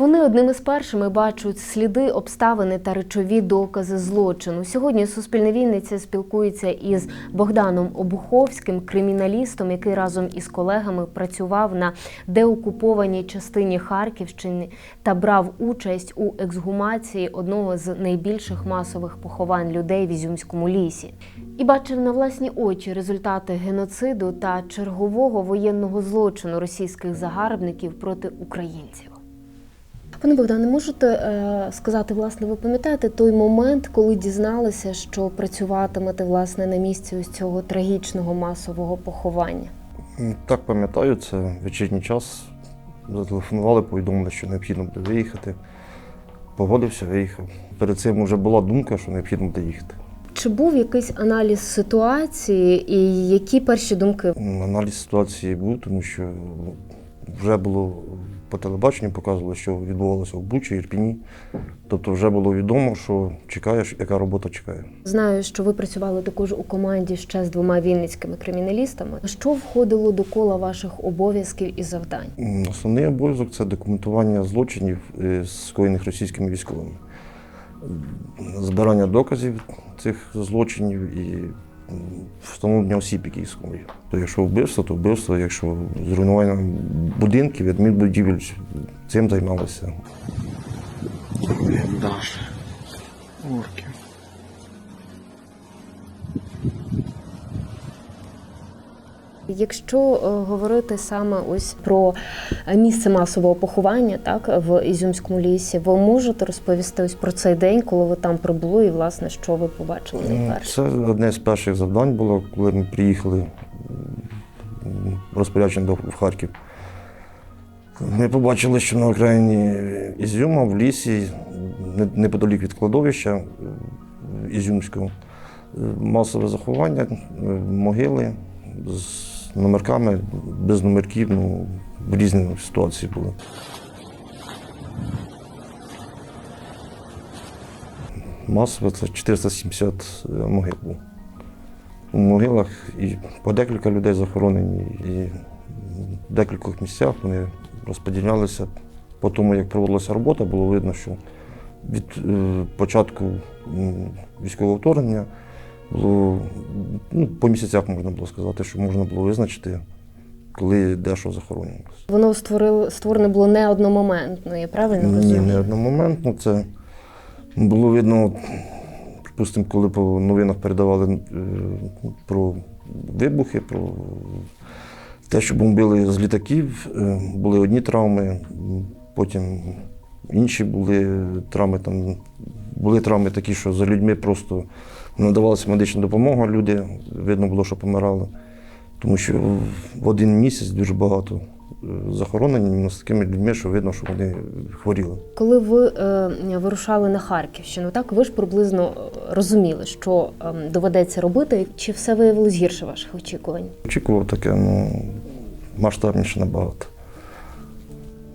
Вони одними з першими бачать сліди, обставини та речові докази злочину. Сьогодні Суспільне Вінниця спілкується із Богданом Обуховським, криміналістом, який разом із колегами працював на деокупованій частині Харківщини та брав участь у ексгумації одного з найбільших масових поховань людей в Ізюмському лісі. І бачив на власні очі результати геноциду та чергового воєнного злочину російських загарбників проти українців. Пане Богдане, можете е, сказати, власне, ви пам'ятаєте той момент, коли дізналися, що працюватимете власне на місці ось цього трагічного масового поховання? Так пам'ятаю, це вечірній час. Зателефонували, повідомили, що необхідно буде виїхати. Погодився, виїхав. Перед цим вже була думка, що необхідно буде їхати. Чи був якийсь аналіз ситуації, і які перші думки? Аналіз ситуації був, тому що вже було по телебаченню показували, що відбувалося в Бучі, Ірпіні. Тобто вже було відомо, що чекаєш, яка робота чекає. Знаю, що ви працювали також у команді ще з двома вінницькими криміналістами. Що входило до кола ваших обов'язків і завдань? Основний обов'язок це документування злочинів, е, скоєних російськими військовими, збирання доказів цих злочинів і встановлення осіб, існують. То якщо вбивство, то вбивство, якщо зруйнування будинків, адмінбудівель, цим займалися. Орків. Якщо е, говорити саме ось про е, місце масового поховання, так в Ізюмському лісі, ви можете розповісти ось про цей день, коли ви там прибули, і власне що ви побачили найперше? Це одне з перших завдань було, коли ми приїхали розпорядження до в Харків. Ми побачили, що на окраїні Ізюма в лісі, не- неподалік від кладовища Ізюмського, е, масове заховання, могили з номерками, без номерків, ну, в різні ситуації були. Масово це 470 могил було. У могилах і по декілька людей захоронені, і в декількох місцях вони розподілялися. По тому, як проводилася робота, було видно, що від е, початку військового вторгнення було ну, по місяцях можна було сказати, що можна було визначити, коли де що захоронювалося. Воно створило створене було не одномоментно, я правильно Ні, не одномоментно. Це було видно, припустимо, коли по новинах передавали е, про вибухи, про те, що бомбили з літаків, е, були одні травми, потім інші були травми. Там, були травми такі, що за людьми просто надавалася медична допомога, люди видно було, що помирали. Тому що в один місяць дуже багато е, захоронені з такими людьми, що видно, що вони хворіли. Коли ви е, вирушали на Харківщину, так ви ж приблизно е, розуміли, що е, доведеться робити, чи все виявилось гірше ваших очікувань? Очікував таке, ну, масштабніше набагато.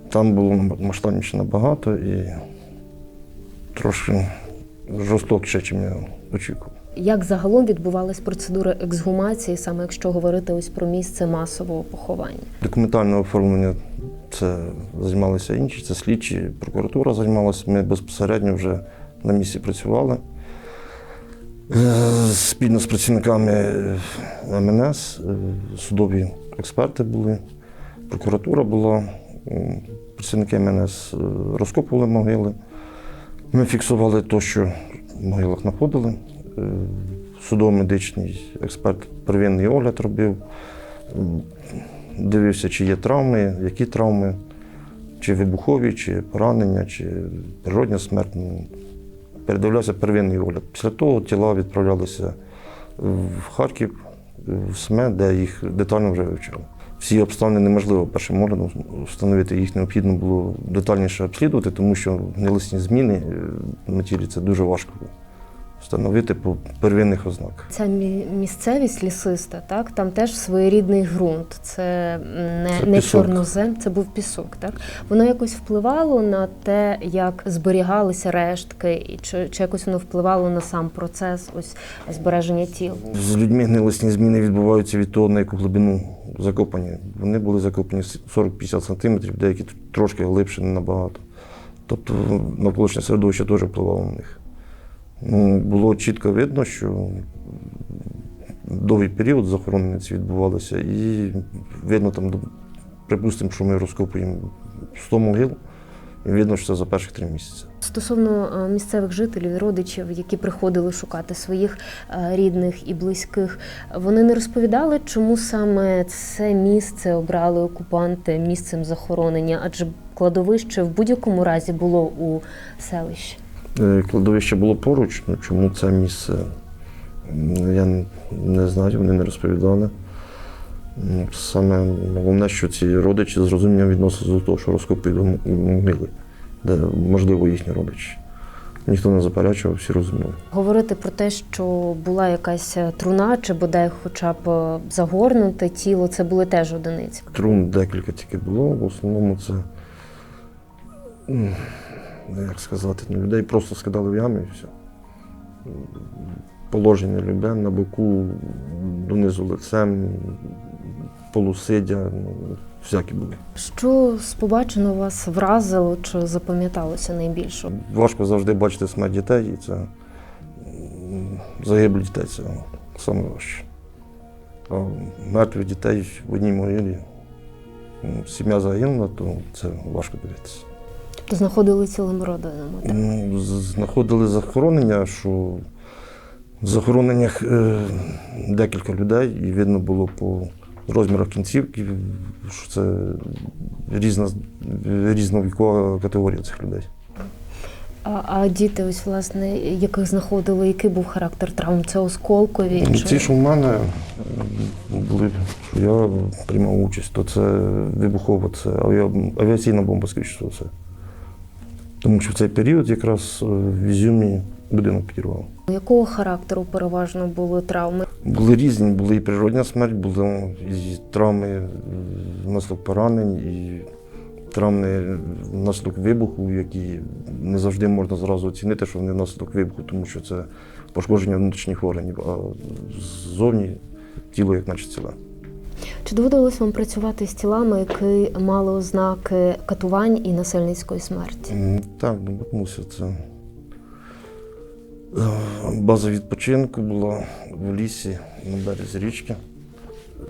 Там було масштабніше набагато і трошки жорстокіше, ніж я очікував. Як загалом відбувалась процедура ексгумації, саме якщо говорити ось про місце масового поховання? Документальне оформлення це займалися інші, це слідчі, прокуратура займалася. Ми безпосередньо вже на місці працювали. Е, Спільно з працівниками МНС, е, судові експерти були, прокуратура була, працівники МНС е, розкопували могили. Ми фіксували те, що в могилах знаходили. Е, Судово-медичний експерт первинний огляд робив. Дивився, чи є травми, які травми, чи вибухові, чи поранення, чи природня смерть. Ну, Передивлявся первинний огляд. Після того тіла відправлялися в Харків, в СМЕ, де їх детально вже вивчали. Всі обставини неможливо першим оглядом встановити. Їх необхідно було детальніше обслідувати, тому що гнилисні зміни е, на тілі це дуже важко встановити по первинних ознаках. Ця мі- місцевість лісиста, так там теж своєрідний ґрунт. Це не, Це не чорнозем, це був пісок. Так воно якось впливало на те, як зберігалися рештки, і чи, чи якось воно впливало на сам процес ось збереження тіл. З людьми гнилисні зміни відбуваються від того, на яку глибину закопані. Вони були закопані 40-50 сантиметрів, деякі трошки глибше, не набагато. Тобто навколишнє середовище теж впливало на них. Було чітко видно, що довгий період захоронення ці відбувалося, і видно там, припустимо, що ми розкопуємо 100 могил, і видно, що це за перших три місяці. Стосовно е, місцевих жителів, родичів, які приходили шукати своїх е, рідних і близьких, вони не розповідали, чому саме це місце обрали окупанти місцем захоронення, адже кладовище в будь-якому разі було у селищі. Е, Кладовище було поруч, ну чому це місце? Я не знаю, вони не розповідали. Ну, Саме головне, що ці родичі з розумінням відносилися до того, що розкопують м- могили, де можливо їхні родичі. Ніхто не заперечував, всі розуміли. Говорити про те, що була якась е, труна, чи бодай хоча б е, загорнуте тіло, це були теж одиниці. Трун декілька тільки було, в основному це, ну, як сказати, людей просто скидали в ями і все. Положення любе на боку, донизу лицем, полусидя, ну, всякі були. Що з побаченого вас вразило чи запам'яталося найбільше? Важко завжди бачити смерть дітей, і це загиблі дітей це саме важче. А мертвих дітей в одній могилі, сім'я загинула, то це важко дивитися. Тобто знаходили цілими родинами. Так? Ну, знаходили захоронення, що в захороненнях е, декілька людей, і видно було по розмірах кінцівки, що це різна, різна вікова категорія цих людей. А, а діти, ось власне, яких знаходили, який був характер травм? Це осколкові? Ну, чи- Ті, що в мене були, що я приймав участь, то це вибухова, це авіаційна бомба, скоріше за все. Тому що в цей період якраз е, в Ізюмі будинок підірвав. Якого характеру переважно були травми? Були різні, були і природня смерть, були і травми внаслідок поранень, і травми внаслідок вибуху, які не завжди можна зразу оцінити, що вони внаслідок вибуху, тому що це пошкодження внутрішніх органів, а ззовні тіло як наче ціле. Чи доводилось вам працювати з тілами, які мали ознаки катувань і насильницької смерті? Так, мусив це. База відпочинку була в лісі на березі річки.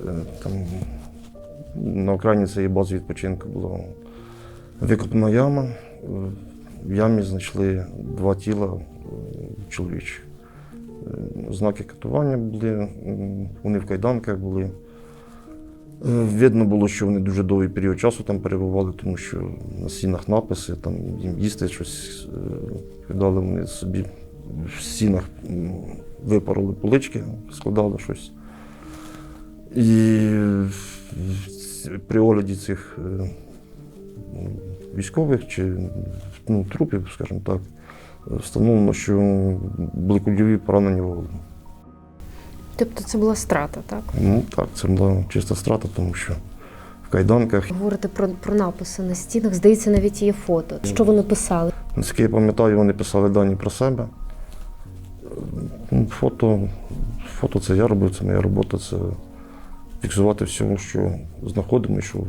Е, Там на окраїні цієї бази відпочинку була викопана яма. В ямі знайшли два тіла е, чоловічих. Е, Знаки катування були, вони в кайданках були. Видно було, що вони дуже довгий період часу там перебували, тому що на стінах написи, там їм їсти щось кидали вони собі в стінах випороли полички, складали щось. І при огляді цих е, військових чи ну, трупів, скажімо так, встановлено, що були кульові поранення в голову. Тобто це була страта, так? Ну так, це була чиста страта, тому що в кайданках Говорити про, про написи на стінах, здається, навіть є фото. Що вони писали? Наскільки я пам'ятаю, вони писали дані про себе. Ну, Фото, фото це я робив, це моя робота, це фіксувати все, що знаходимо, що,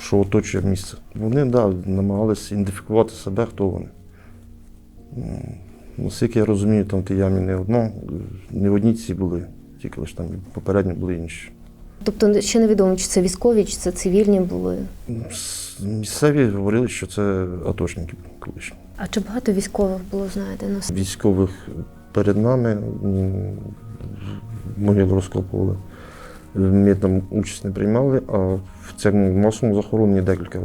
що оточує місце. Вони да, намагалися ідентифікувати себе, хто вони. Наскільки я розумію, там в тій ямі не одно, не одні ці були, тільки лише там попередньо були інші. Тобто ще невідомо, чи це військові, чи це цивільні були. Місцеві говорили, що це атошники колишні. А чи багато військових було знайдено? військових перед нами м, могилу розкопували. Ми там участь не приймали, а в цьому масовому захороненні декілька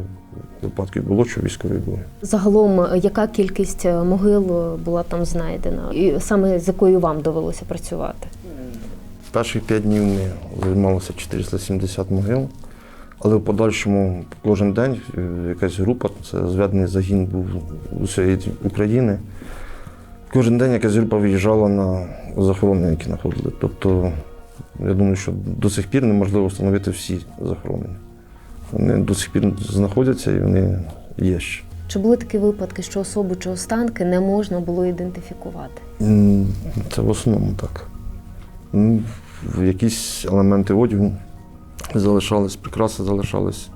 випадків було, що військові були. Загалом, е, яка кількість е, могил е, була там знайдена, і саме з якою вам довелося працювати? Перші п'ять днів ми займалися 470 могил, але в подальшому кожен день якась група, це зведений загін був усієї України. Кожен день якась група виїжджала на захоронення, які знаходили. Тобто, я думаю, що до сих пір неможливо встановити всі захоронення. Вони до сих пір знаходяться і вони є ще. Чи були такі випадки, що особи чи останки не можна було ідентифікувати? Це в основному так. Ну, Якісь елементи одягу залишались, прикраси залишались,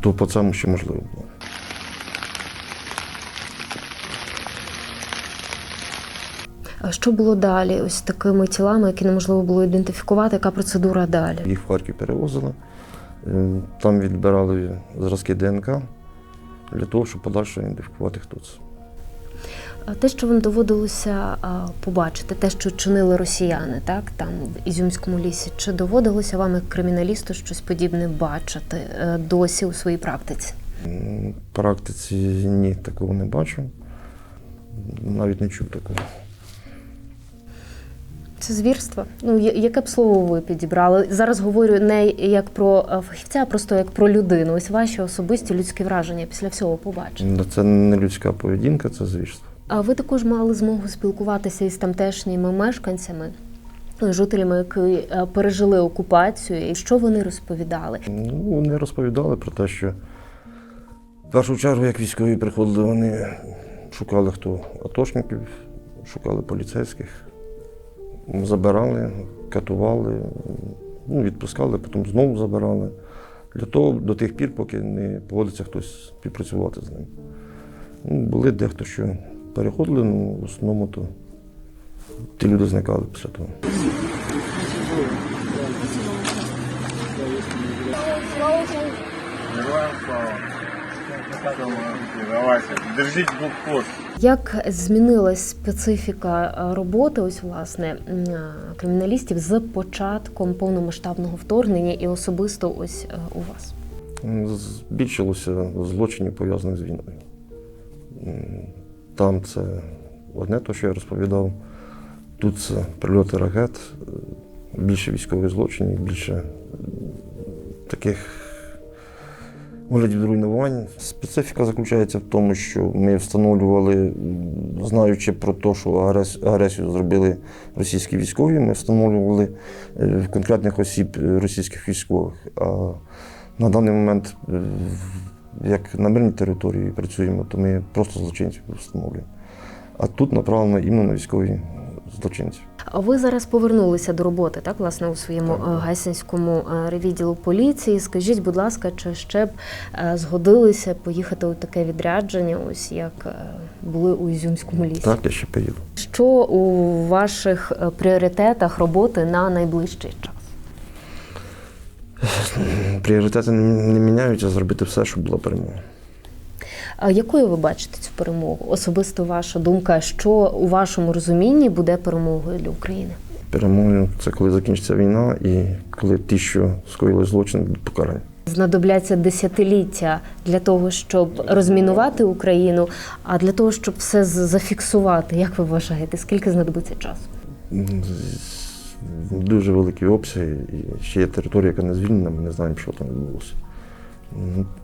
то по цьому ще можливо було. А Що було далі? Ось такими тілами, які неможливо було ідентифікувати, яка процедура далі? Їх в Харків перевозили. Е, Там відбирали зразки ДНК для того, щоб подальше ідентифікувати, хто це. А Те, що вам доводилося а, побачити, те, що чинили росіяни, так там в Ізюмському лісі, чи доводилося вам, як криміналісту, щось подібне бачити е, досі у своїй практиці? В практиці ні, такого не бачу. Навіть не чув такого. Це звірство. Ну яке б слово ви підібрали? Зараз говорю не як про е, фахівця, а просто як про людину. Ось ваші особисті людські враження після всього побачення. Це не людська поведінка, це звірство. А ви також мали змогу спілкуватися із тамтешніми мешканцями, жителями, які е, пережили окупацію, і що вони розповідали? Ну, вони розповідали про те, що в першу чергу, як військові приходили, вони шукали хто атошників, шукали поліцейських, забирали, катували, ну, відпускали, потім знову забирали. Для того до тих пір, поки не погодиться хтось співпрацювати з ним. Ну, були дехто, що переходили, ну в основному то ті люди зникали після того. Слава. Давайте, держіть блокпост. Як змінилась специфіка е, роботи, ось власне е, криміналістів з початком повномасштабного вторгнення і особисто ось е, у вас? Збільшилося злочинів пов'язаних з війною. Там це одне те, що я розповідав. Тут це прильоти ракет, більше військових злочинів, більше таких оглядів руйнувань. Специфіка заключається в тому, що ми встановлювали, знаючи про те, що агресію зробили російські військові, ми встановлювали е, конкретних осіб е, російських військових. А на даний момент, е, як на мирній території працюємо, то ми просто злочинців встановлюємо. А тут направлено іменно на військові злочинці. А ви зараз повернулися до роботи, так, власне, у своєму Так. е, гайсинському е, ревідділу поліції. Скажіть, будь ласка, чи ще б е, згодилися поїхати у таке відрядження, ось як були у Ізюмському лісі? Так, я ще поїду. Що у ваших пріоритетах роботи на найближчий час? Пріоритети не не міняються, зробити все, щоб була перемога. А якою ви бачите цю перемогу? Особисто ваша думка, що у вашому розумінні буде перемогою для України? Перемогою це коли закінчиться війна і коли ті, що скоїли злочин, будуть покарані. Знадобляться десятиліття для того, щоб розмінувати Україну, а для того, щоб все зафіксувати. Як ви вважаєте, скільки знадобиться часу? Дуже великі обсяги, і ще є територія, яка не звільнена, ми не знаємо, що там відбулося.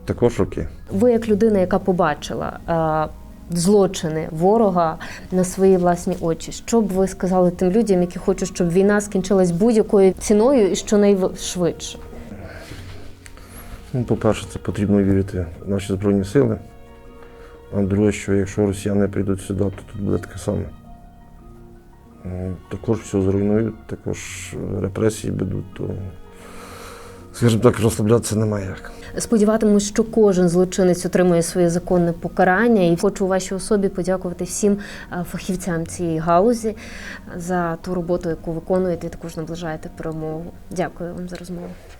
Також роки. Ви, як людина, яка побачила е, злочини ворога на свої власні очі, що б ви сказали тим людям, які хочуть, щоб війна скінчилась будь-якою ціною і щонайшвидше? Ну, по-перше, це потрібно вірити в наші Збройні сили. А друге, що якщо росіяни прийдуть сюди, то тут буде таке саме. Також все зруйнують, також репресії будуть, то, скажімо так, розслаблятися немає як. Сподіватимусь, що кожен злочинець отримує своє законне покарання. І хочу вашій особі подякувати всім е, фахівцям цієї галузі за ту роботу, яку виконуєте, і також наближаєте перемогу. Дякую вам за розмову.